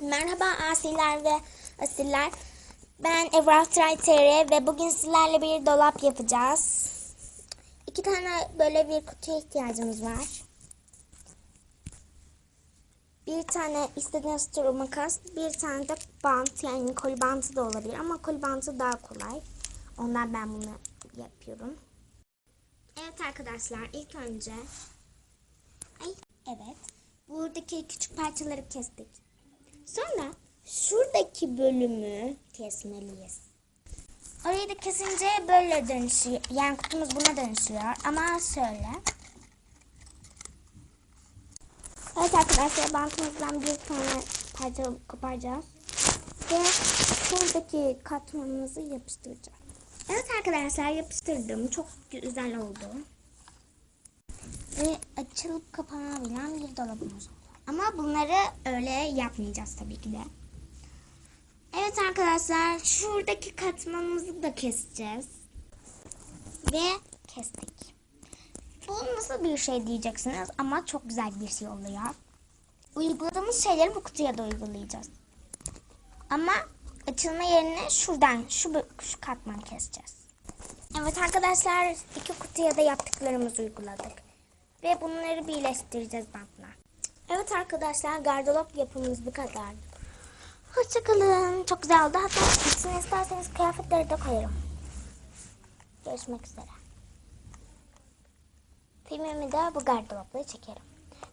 Merhaba asiler ve asiller. Ben Evraftray TR ve bugün sizlerle bir dolap yapacağız. İki tane böyle bir kutuya ihtiyacımız var. Bir tane istediğiniz tür makas, bir tane de bant yani koli bantı da olabilir ama koli bantı daha kolay. Ondan ben bunu yapıyorum. Evet arkadaşlar ilk önce Ay evet. Buradaki küçük parçaları kestik. Sonra şuradaki bölümü kesmeliyiz. Orayı da kesince böyle dönüşüyor. Yani kutumuz buna dönüşüyor. Ama şöyle. Evet arkadaşlar bantımızdan bir tane parça koparacağız. Ve şuradaki katmanımızı yapıştıracağız. Evet arkadaşlar yapıştırdım. Çok güzel oldu. Ve açılıp kapanabilen bir dolabımız oldu. Ama bunları öyle yapmayacağız tabii ki de. Evet arkadaşlar şuradaki katmanımızı da keseceğiz. Ve kestik. Bu nasıl bir şey diyeceksiniz ama çok güzel bir şey oluyor. Uyguladığımız şeyleri bu kutuya da uygulayacağız. Ama açılma yerine şuradan şu, şu katman keseceğiz. Evet arkadaşlar iki kutuya da yaptıklarımızı uyguladık. Ve bunları birleştireceğiz bantla. Evet arkadaşlar gardırop yapımımız bu kadar. Hoşçakalın. Çok güzel oldu. Hatta içine isterseniz kıyafetleri de koyarım. Görüşmek üzere. Filmimi de bu gardıropla çekerim.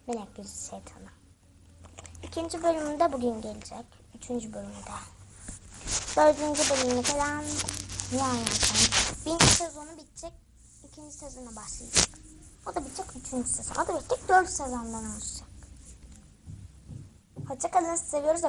Melek Yüzü Şeytanı. İkinci bölümü de bugün gelecek. Üçüncü bölümü de. Dördüncü bölümü falan yani Birinci sezonu bitecek. ikinci sezona başlayacak. O da bitecek üçüncü sezon. O da bitecek dört sezondan oluşacak. Hoşçakalın. Seviyoruz.